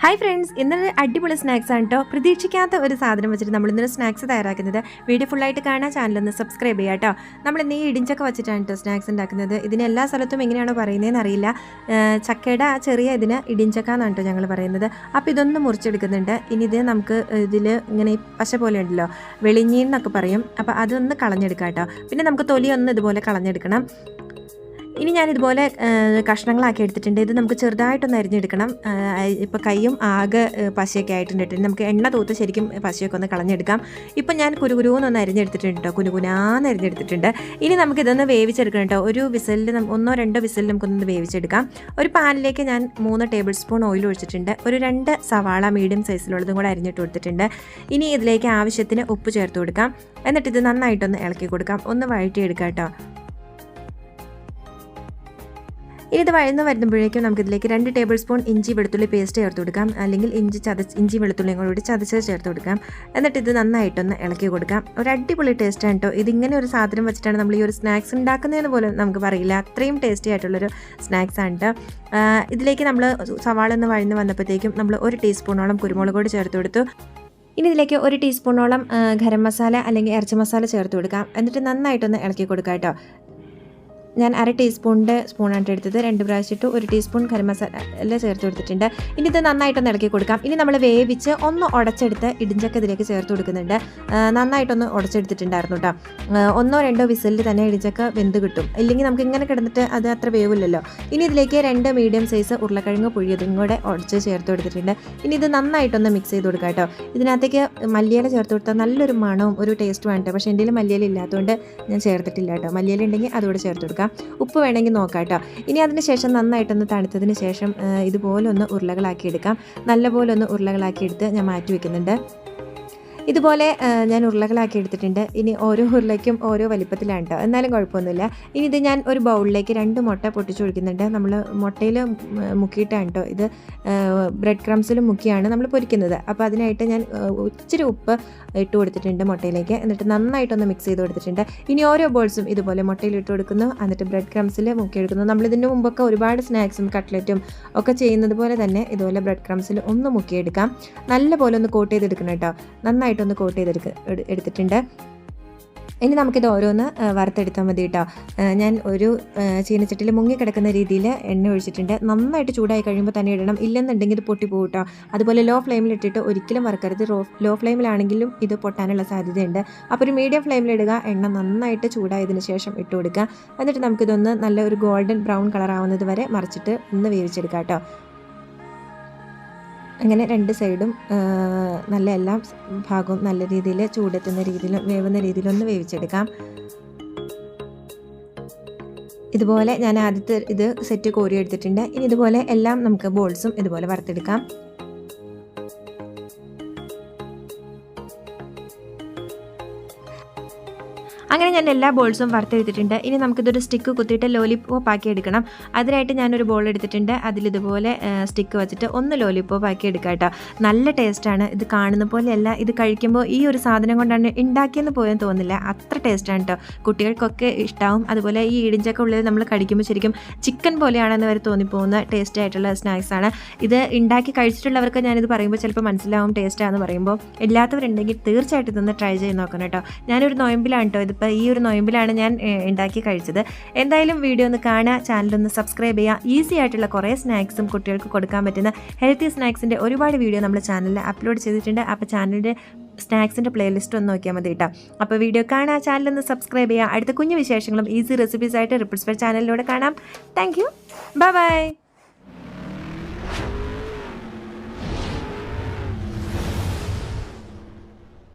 Hi friends ഇന്നൊരു അടിപൊളി snacks ആണ് കേട്ടോ പ്രതീക്ഷിക്കാത്ത ഒരു സാധനം വെച്ചിട്ട് നമ്മൾ ഇന്നൊരു സ്നാക്സ് തയ്യാറാക്കുന്നത് വീഡിയോ ഫുള്ളായിട്ട് കാണാൻ ചാനലൊന്ന് സബ്സ്ക്രൈബ് ചെയ്യുക കേട്ടോ നമ്മൾ ഇന്ന് ഈ ഇടിഞ്ചക്ക വെച്ചിട്ടാണ് കേട്ടോ സ്നാക്സ് ഉണ്ടാക്കുന്നത്. ഇതിന് എല്ലാ സ്ഥലത്തും എങ്ങനെയാണോ പറയുന്നതെന്ന് അറിയില്ല. ചക്കയുടെ ആ ചെറിയ ഇതിന് ഇടിഞ്ചക്ക എന്നാണ് കേട്ടോ ഞങ്ങൾ പറയുന്നത്. അപ്പോൾ ഇതൊന്ന് മുറിച്ചെടുക്കുന്നുണ്ട്. ഇനി ഇത് നമുക്ക് ഇതിൽ ഇങ്ങനെ പശ പോലെ ഉണ്ടല്ലോ വെളിഞ്ഞീൻ എന്നൊക്കെ പറയും. അപ്പോൾ അതൊന്ന് കളഞ്ഞെടുക്കാം കേട്ടോ പിന്നെ നമുക്ക് തൊലി ഒന്ന് ഇതുപോലെ കളഞ്ഞെടുക്കണം. ഇനി ഞാൻ ഇതുപോലെ കഷ്ണങ്ങളാക്കി എടുത്തിട്ടുണ്ട്. ഇത് നമുക്ക് ചെറുതായിട്ടൊന്ന് അരിഞ്ഞെടുക്കണം. ഇപ്പോൾ കൈയും ആകെ പശയൊക്കെ ആയിട്ടുണ്ട് കേട്ടോ. നമുക്ക് എണ്ണ തൂത്ത് ശരിക്കും പശയൊക്കെ ഒന്ന് കളഞ്ഞെടുക്കാം. ഇപ്പം ഞാൻ കുരുകുരുവെന്നൊന്ന് അരിഞ്ഞെടുത്തിട്ടുണ്ട് കേട്ടോ. കുനുകുനാന്ന് അരിഞ്ഞെടുത്തിട്ടുണ്ട്. ഇനി നമുക്കിതൊന്ന് വേവിച്ചെടുക്കണം കേട്ടോ. ഒരു വിസലിൽ ഒന്നോ രണ്ടോ വിസലിൽ നമുക്കൊന്ന് വേവിച്ചെടുക്കാം. ഒരു പാനിലേക്ക് ഞാൻ മൂന്ന് ടേബിൾ സ്പൂൺ ഓയിൽ ഒഴിച്ചിട്ടുണ്ട്. ഒരു രണ്ട് സവാള മീഡിയം സൈസിലുള്ളതും കൂടെ അരിഞ്ഞിട്ട് കൊടുത്തിട്ടുണ്ട്. ഇനി ഇതിലേക്ക് ആവശ്യത്തിന് ഉപ്പ് ചേർത്ത് കൊടുക്കാം. എന്നിട്ട് ഇത് നന്നായിട്ടൊന്ന് ഇളക്കി കൊടുക്കാം. ഒന്ന് വഴറ്റിയെടുക്കാം കേട്ടോ. ഇനി ഇത് വഴന്ന് വരുമ്പോഴേക്കും നമുക്കിതിലേക്ക് രണ്ട് ടേബിൾ സ്പൂൺ ഇഞ്ചി വെളുത്തുള്ളി പേസ്റ്റ് ചേർത്ത് കൊടുക്കാം. അല്ലെങ്കിൽ ഇഞ്ചി ചതച്ച് ഇഞ്ചി വെളുത്തുള്ളിയും കൂടി ചതച്ചത് ചേർത്ത് കൊടുക്കാം. എന്നിട്ട് ഇത് നന്നായിട്ടൊന്ന് ഇളക്കി കൊടുക്കാം. ഒരു അടിപൊളി ടേസ്റ്റ് ടേസ്റ്റാണ് കേട്ടോ ഇതിങ്ങനെ ഒരു സാധനം വെച്ചിട്ടാണ് നമ്മൾ ഈ ഒരു സ്നാക്സ് ഉണ്ടാക്കുന്നതെന്ന് പോലും നമുക്ക് പറയില്ല. അത്രയും ടേസ്റ്റി ആയിട്ടുള്ളൊരു സ്നാക്സ് ആണ് ഇതിലേക്ക് നമ്മൾ സവാള ഒന്ന് വഴന്ന് വന്നപ്പോഴത്തേക്കും നമ്മൾ ഒരു ടീസ്പൂണോളം കുരുമുളക് പൊടി ചേർത്ത് കൊടുത്തു. ഇനി ഇതിലേക്ക് ഒരു ടീസ്പൂണോളം ഗരം മസാല അല്ലെങ്കിൽ ഇറച്ചി മസാല ചേർത്ത് കൊടുക്കാം. എന്നിട്ട് നന്നായിട്ടൊന്ന് ഇളക്കി കൊടുക്കാം കേട്ടോ ഞാൻ അര ടീസ്പൂണിന്റെ സ്പൂണാണ് എടുത്തത്. രണ്ട് പ്രാവശ്യം ഇട്ട് ഒരു ടീസ്പൂൺ കരി മസാല ചേർത്ത് കൊടുത്തിട്ടുണ്ട്. ഇനി ഇത് നന്നായിട്ടൊന്ന് ഇളക്കി കൊടുക്കാം. ഇനി നമ്മൾ വേവിച്ച് ഒന്ന് ഉടച്ചെടുത്ത് ഇടിഞ്ചക്ക ഇതിലേക്ക് ചേർത്ത് കൊടുക്കുന്നുണ്ട്. നന്നായിട്ടൊന്ന് ഉടച്ചെടുത്തിട്ടുണ്ടായിരുന്നു കേട്ടോ ഒന്നോ രണ്ടോ വിസലിൽ തന്നെ ഇടിഞ്ചക്ക വെന്ത് കിട്ടും. ഇല്ലെങ്കിൽ നമുക്ക് ഇങ്ങനെ കിടന്നിട്ട് അത് അത്ര വേവില്ലല്ലോ. ഇനി ഇതിലേക്ക് രണ്ട് മീഡിയം സൈസ് ഉരുളക്കിഴങ്ങ് പുഴിയതും കൂടെ ഉടച്ച് ചേർത്ത് കൊടുത്തിട്ടുണ്ട്. ഇനി ഇത് നന്നായിട്ടൊന്ന് മിക്സ് ചെയ്ത് കൊടുക്കാം കേട്ടോ ഇതിനകത്തേക്ക് മല്ലിയില ചേർത്ത് കൊടുത്താൽ നല്ലൊരു മണവും ഒരു ടേസ്റ്റും ആണ് കേട്ടോ പക്ഷേ എന്റെ മല്ലിയില ഇല്ലാത്തതുകൊണ്ട് ഞാൻ ചേർത്തിട്ടില്ല കേട്ടോ മല്ലിയില ഉണ്ടെങ്കിൽ അതുകൂടെ ചേർത്ത് കൊടുക്കാം. ഉപ്പ് വേണമെങ്കിൽ നോക്കാം കേട്ടോ. ഇനി അതിന് ശേഷം നന്നായിട്ടൊന്ന് തണുത്തതിന് ശേഷം ഇതുപോലൊന്ന് ഉരുളകളാക്കി എടുക്കാം നല്ലപോലെ ഒന്ന് ഉരുളകളാക്കി എടുത്ത് ഞാൻ മാറ്റി വെക്കുന്നുണ്ട്. ഇതുപോലെ ഞാൻ ഉരുളകളാക്കി എടുത്തിട്ടുണ്ട്. ഇനി ഓരോ ഉരുളയ്ക്കും ഓരോ വലിപ്പത്തിലാണ് കേട്ടോ എന്നാലും കുഴപ്പമൊന്നുമില്ല. ഇനി ഇത് ഞാൻ ഒരു ബൗളിലേക്ക് രണ്ട് മുട്ട പൊട്ടിച്ചൊഴിക്കുന്നുണ്ട്. നമ്മൾ മുട്ടയിൽ മുക്കിയിട്ടാണ് കേട്ടോ ഇത് ബ്രെഡ് ക്രംസിൽ മുക്കിയാണ് നമ്മൾ പൊരിക്കുന്നത്. അപ്പോൾ അതിനായിട്ട് ഞാൻ ഇച്ചിരി ഉപ്പ് ഇട്ട് കൊടുത്തിട്ടുണ്ട് മുട്ടയിലേക്ക്. എന്നിട്ട് നന്നായിട്ടൊന്ന് മിക്സ് ചെയ്ത് കൊടുത്തിട്ടുണ്ട്. ഇനി ഓരോ ബോൾസും ഇതുപോലെ മുട്ടയിൽ ഇട്ട് കൊടുക്കുന്നു. എന്നിട്ട് ബ്രെഡ് ക്രംസിൽ മുക്കിയെടുക്കുന്നു. നമ്മളിതിന്റെ മുമ്പൊക്കെ ഒരുപാട് സ്നാക്സും കട്ട്ലറ്റും ഒക്കെ ചെയ്യുന്നത് പോലെ തന്നെ ഇതുപോലെ ബ്രെഡ് ക്രംസിൽ ഒന്ന് മുക്കിയെടുക്കാം. നല്ല പോലെ ഒന്ന് കോട്ട് ചെയ്തെടുക്കണം കേട്ടോ നന്നായിട്ടൊന്ന് കോട്ട് ചെയ്തെടുക്ക എടു- എടുത്തിട്ടുണ്ട്. ഇനി നമുക്കിത് ഓരോന്ന് വറുത്തെടുത്താൽ മതി കേട്ടോ ഞാൻ ഒരു ചീനച്ചട്ടിയിൽ മുങ്ങിക്കിടക്കുന്ന രീതിയിൽ എണ്ണ ഒഴിച്ചിട്ടുണ്ട്. നന്നായിട്ട് ചൂടായി കഴിയുമ്പോൾ തന്നെ ഇടണം. ഇല്ലെന്നുണ്ടെങ്കിൽ ഇത് പൊട്ടിപ്പോകും കേട്ടോ അതുപോലെ ലോ ഫ്ലെയിമിൽ ഇട്ടിട്ട് ഒരിക്കലും വറുക്കരുത്. ലോ ഫ്ലെയിമിലാണെങ്കിലും ഇത് പൊട്ടാനുള്ള സാധ്യതയുണ്ട്. അപ്പോൾ ഒരു മീഡിയം ഫ്ലെയിമിലിടുക എണ്ണ നന്നായിട്ട് ചൂടായതിന് ശേഷം ഇട്ട് കൊടുക്കുക. എന്നിട്ട് നമുക്കിതൊന്ന് നല്ല ഒരു ഗോൾഡൻ ബ്രൗൺ കളർ ആവുന്നത് വരെ മറിച്ചിട്ട് ഒന്ന് വേവിച്ചെടുക്കാം കേട്ടോ അങ്ങനെ രണ്ട് സൈഡും നല്ല എല്ലാ ഭാഗവും നല്ല രീതിയിൽ ചൂടെത്തുന്ന രീതിയിലും വേവുന്ന രീതിയിലൊന്ന് വേവിച്ചെടുക്കാം. ഇതുപോലെ ഞാൻ ആദ്യത്തെ ഇത് സെറ്റ് കോരി എടുത്തിട്ടുണ്ട്. ഇനി ഇതുപോലെ എല്ലാം നമുക്ക് ബോൾസും ഇതുപോലെ വറുത്തെടുക്കാം. അങ്ങനെ ഞാൻ എല്ലാ ബോൾസും വറുത്തെടുത്തിട്ടുണ്ട്. ഇനി നമുക്കിതൊരു സ്റ്റിക്ക് കുത്തിയിട്ട് ലോലിപ്പോപ്പ് ആക്കി എടുക്കണം. അതിനായിട്ട് ഞാനൊരു ബോൾ എടുത്തിട്ടുണ്ട്. അതിലിതുപോലെ സ്റ്റിക്ക് വെച്ചിട്ട് ഒന്ന് ലോലിപ്പോപ്പ് ആക്കി എടുക്കാം കേട്ടോ. നല്ല ടേസ്റ്റാണ് ഇത് കാണുന്ന പോലെയല്ല. ഇത് കഴിക്കുമ്പോൾ ഈ ഒരു സാധനം കൊണ്ടാണ് ഉണ്ടാക്കിയെന്ന് പോയെന്ന് തോന്നില്ല അത്ര ടേസ്റ്റാണ് കേട്ടോ കുട്ടികൾക്കൊക്കെ ഇഷ്ടാവും. അതുപോലെ ഈ ഇടിഞ്ചൊക്കെ ഉള്ളിൽ നമ്മൾ കടിക്കുമ്പോൾ ശരിക്കും ചിക്കൻ പോലെയാണെന്ന് വരെ തോന്നിപ്പോകുന്ന ടേസ്റ്റ് ആയിട്ടുള്ള സ്നാക്സാണ് ഇത് ഉണ്ടാക്കി കഴിച്ചിട്ടുള്ളവർക്ക് ഞാനിത് പറയുമ്പോൾ ചിലപ്പോൾ മനസ്സിലാവും ടേസ്റ്റാണെന്ന് പറയുമ്പോൾ. ഇല്ലാത്തവരുണ്ടെങ്കിൽ തീർച്ചയായിട്ടും ഇതൊന്ന് ട്രൈ ചെയ്ത് നോക്കണം കേട്ടോ ഞാനൊരു നോയമ്പിലാണ് കേട്ടോ ഇതിപ്പോൾ ഈ ഒരു നോയമ്പിലാണ് ഞാൻ ഉണ്ടാക്കി കഴിച്ചത്. എന്തായാലും വീഡിയോ ഒന്ന് കാണുക ചാനലൊന്ന് സബ്സ്ക്രൈബ് ചെയ്യുക. ഈസി ആയിട്ടുള്ള കുറേ സ്നാക്സും കുട്ടികൾക്ക് കൊടുക്കാൻ പറ്റുന്ന ഹെൽത്തി സ്നാക്സിന്റെ ഒരുപാട് വീഡിയോ നമ്മൾ ചാനലിൽ അപ്ലോഡ് ചെയ്തിട്ടുണ്ട്. അപ്പോൾ ചാനലിന്റെ സ്നാക്സിന്റെ പ്ലേലിസ്റ്റ് ഒന്ന് നോക്കിയാൽ മതി കേട്ടോ. അപ്പോൾ വീഡിയോ കാണുക ചാനലൊന്ന് സബ്സ്ക്രൈബ് ചെയ്യുക. അടുത്ത കുഞ്ഞു വിശേഷങ്ങളും ഈസി റെസിപ്പീസ് ആയിട്ട് റിപ്പിൾസ് ചാനലിലൂടെ കാണാം. Thank you. Bye bye.